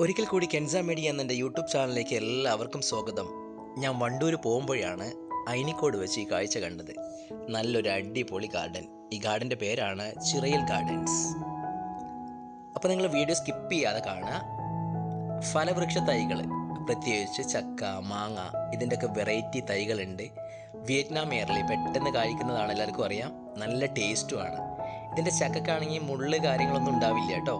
ഒരിക്കൽ കൂടി കെൻസ മീഡിയ എന്ന യൂട്യൂബ് ചാനലിലേക്ക് എല്ലാവർക്കും സ്വാഗതം. ഞാൻ വണ്ടൂർ പോകുമ്പോഴാണ് അയിനിക്കോട് വെച്ച് ഈ കാഴ്ച കണ്ടത്. നല്ലൊരു അടിപൊളി ഗാർഡൻ. ഈ ഗാർഡന്റെ പേരാണ് ചിറയൽ ഗാർഡൻസ്. അപ്പോൾ നിങ്ങൾ വീഡിയോ സ്കിപ്പ് ചെയ്യാതെ കാണുക. ഫലവൃക്ഷ തൈകൾ പ്രത്യേകിച്ച് ചക്ക മാങ്ങ ഇതിന്റെയൊക്കെ വെറൈറ്റി തൈകളുണ്ട്. വിയറ്റ്നാം എയർലി പെട്ടെന്ന് കായ്ക്കുന്നതാണ് എല്ലാവർക്കും അറിയാം. നല്ല ടേസ്റ്റുമാണ് ഇതിന്റെ ചക്കക്കാണെങ്കിൽ മുള്ള് കാര്യങ്ങളൊന്നും ഉണ്ടാവില്ല കേട്ടോ.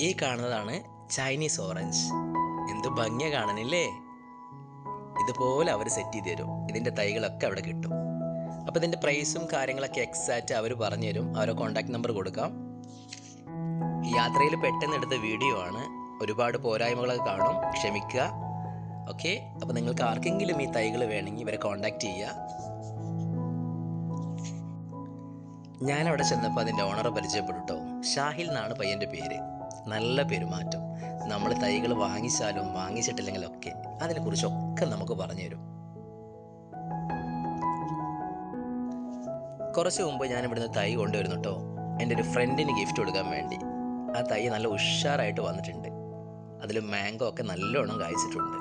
ഈ കാണുന്നതാണ് ചൈനീസ് ഓറഞ്ച് എന്ത് ഭംഗിയ കാണണില്ലേ ഇതുപോലെ അവർ സെറ്റ് ചെയ്ത് തരും. ഇതിന്റെ തൈകളൊക്കെ അവിടെ കിട്ടും. അപ്പോൾ ഇതിന്റെ പ്രൈസും കാര്യങ്ങളൊക്കെ എക്സാക്റ്റ് അവർ പറഞ്ഞു തരും. അവരെ കോൺടാക്ട് നമ്പർ കൊടുക്കാം. യാത്രയിൽ പെട്ടെന്ന് എടുത്ത വീഡിയോ ആണ്. ഒരുപാട് പോരായ്മകളൊക്കെ കാണും. ക്ഷമിക്കുക. ഓക്കെ അപ്പോൾ നിങ്ങൾക്ക് ആർക്കെങ്കിലും ഈ തൈകൾ വേണമെങ്കിൽ ഇവരെ കോൺടാക്റ്റ് ചെയ്യുക ഞാനവിടെ ചെന്നപ്പോൾ അതിന്റെ ഓണറെ പരിചയപ്പെട്ടു ഷാഹിൽ എന്നാണ് പയ്യന്റെ പേര്. നല്ല പെരുമാറ്റം. നമ്മൾ തൈകൾ വാങ്ങിച്ചാലും വാങ്ങിച്ചിട്ടില്ലെങ്കിലും ഒക്കെ അതിനെക്കുറിച്ചൊക്കെ നമുക്ക് പറഞ്ഞു തരും കുറച്ച് മുമ്പ് ഞാൻ ഇവിടുന്ന് തൈ കൊണ്ടുവരുന്നു കേട്ടോ എന്റെ ഒരു ഫ്രണ്ടിന് ഗിഫ്റ്റ് കൊടുക്കാൻ വേണ്ടി. ആ തൈ നല്ല ഉഷാറായിട്ട് വന്നിട്ടുണ്ട്. അതിൽ മാംഗോ ഒക്കെ നല്ലോണം കായ്ച്ചിട്ടുണ്ട്.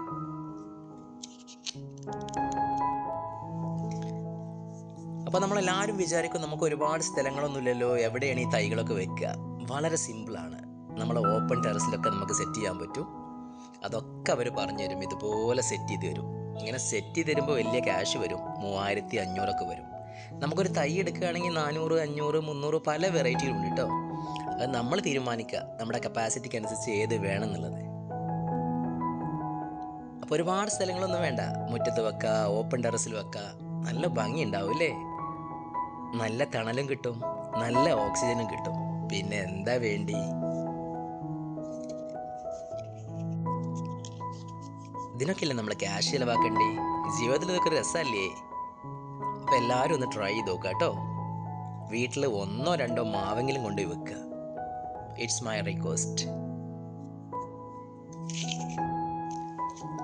അപ്പോൾ നമ്മളെല്ലാവരും വിചാരിക്കും നമുക്ക് ഒരുപാട് സ്ഥലങ്ങളൊന്നുമില്ലല്ലോ. എവിടെയാണ് ഈ തൈകളൊക്കെ വെക്കുക? വളരെ സിമ്പിളാണ് നമ്മൾ ഓപ്പൺ ടെറസിലൊക്കെ നമുക്ക് സെറ്റ് ചെയ്യാൻ പറ്റും. അതൊക്കെ അവർ പറഞ്ഞു തരും. ഇതുപോലെ സെറ്റ് ചെയ്ത് തരും. ഇങ്ങനെ സെറ്റ് ചെയ്ത് തരുമ്പോൾ വലിയ ക്യാഷ് വരും. മൂവായിരത്തി അഞ്ഞൂറൊക്കെ വരും. നമുക്കൊരു തൈ എടുക്കുകയാണെങ്കിൽ നാനൂറ് അഞ്ഞൂറ് മുന്നൂറ് പല വെറൈറ്റിയിലുണ്ട് കേട്ടോ അത് നമ്മൾ തീരുമാനിക്കുക. നമ്മുടെ കപ്പാസിറ്റിക്ക് അനുസരിച്ച് ഏത് വേണം എന്നുള്ളത്. അപ്പോൾ ഒരുപാട് സ്ഥലങ്ങളൊന്നും വേണ്ട. മുറ്റത്ത് വെക്കുക ഓപ്പൺ ടെറസിൽ വെക്കുക നല്ല ഭംഗി ഉണ്ടാവും അല്ലേ? നല്ല തണലും കിട്ടും. നല്ല ഓക്സിജനും കിട്ടും. പിന്നെ എന്താ വേണ്ടി? ഇതിനൊക്കെയല്ലേ നമ്മൾ ക്യാഷ് ചിലവാക്കണ്ടേ? ജീവിതത്തിൽ ഇതൊക്കെ രസമല്ലേ? അപ്പം എല്ലാവരും ഒന്ന് ട്രൈ ചെയ്ത് നോക്കുക കേട്ടോ. വീട്ടിൽ ഒന്നോ രണ്ടോ മാവെങ്കിലും കൊണ്ടുപോയി വെക്കുക ഇറ്റ്സ് മൈ റിക്വസ്റ്റ്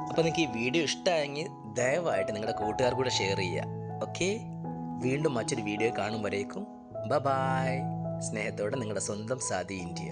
അപ്പോൾ നിങ്ങൾക്ക് ഈ വീഡിയോ ഇഷ്ടമായെങ്കിൽ ദയവായിട്ട് നിങ്ങളുടെ കൂട്ടുകാർ കൂടെ ഷെയർ ചെയ്യുക ഓക്കെ വീണ്ടും മറ്റൊരു വീഡിയോ കാണുമ്പോഴേക്കും ബ ബായ് സ്നേഹത്തോടെ നിങ്ങളുടെ സ്വന്തം സാധി ഇന്ത്യ.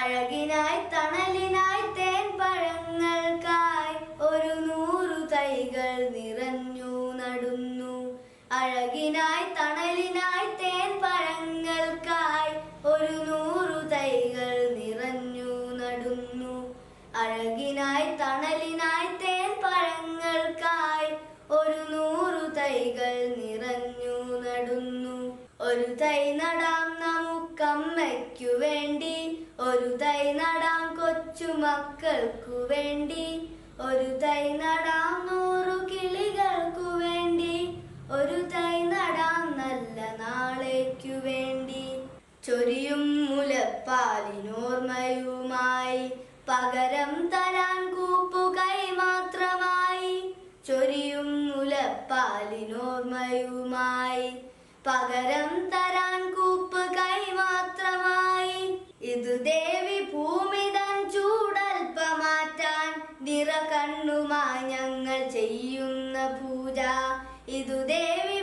അഴകിനായി തണലിനായി തേൻ പഴങ്ങൾക്കായി ഒരു നൂറു തൈകൾ നിറഞ്ഞു നടുന്നു. അഴകിനായി തണലിനായി തേൻ പഴങ്ങൾക്കായി ഒരു നൂറു തൈകൾ നിറഞ്ഞു നടുന്നു. അഴകിനായി തണലിനായി തേൻ പഴങ്ങൾക്കായി ഒരു നൂറു തൈകൾ നിറഞ്ഞു നടുന്നു. ഒരു തൈ നടാം നമുക്കമ്മയ്ക്കു വേണ്ടി ഒരു തൈ നടാം കൊച്ചു മക്കൾക്കു വേണ്ടി. ഒരു തൈ നടാം നൂറു കിളികൾക്കു വേണ്ടി. ഒരു തൈ നടാം നല്ല നാളേക്കു വേണ്ടി. ചൊരിയും മുലപ്പാലിനോർമ്മയുമായി. പകരം തരാൻ കൂപ്പുകൈ മാത്രമായി. ചൊരിയും മുലപ്പാലിനോർമ്മയുമായി. പകരം ചെയ്യുന്ന പൂജ ഇതു ദേവി